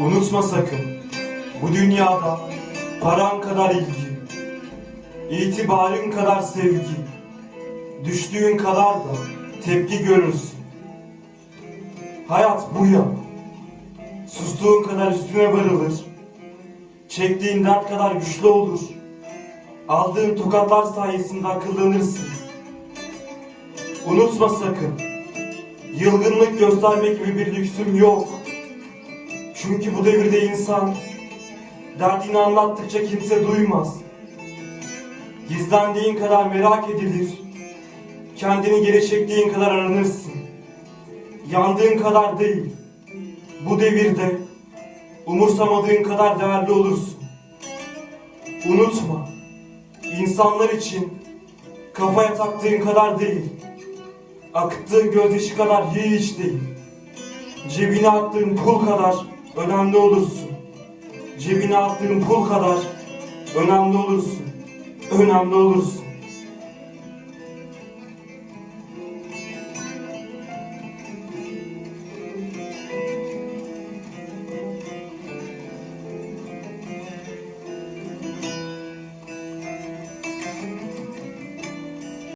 Unutma sakın, bu dünyada paran kadar ilgi, itibarın kadar sevgi, düştüğün kadar da tepki görürsün. Hayat bu ya, sustuğun kadar üstüne varılır, çektiğin dert kadar güçlü olur, aldığın tokatlar sayesinde akıllanırsın. Unutma sakın, yılgınlık göstermek gibi bir lüksüm yok. Çünkü bu devirde insan derdini anlattıkça kimse duymaz. Gizlendiğin kadar merak edilir. Kendini geri çektiğin kadar aranırsın. Yandığın kadar değil. Bu devirde umursamadığın kadar değerli olursun. Unutma. insanlar için kafaya taktığın kadar değil. Akıttığın gözyaşı kadar hiç değil. Cebine attığın pul kadar önemli olursun. Cebine attığın pul kadar önemli olursun. Önemli olursun.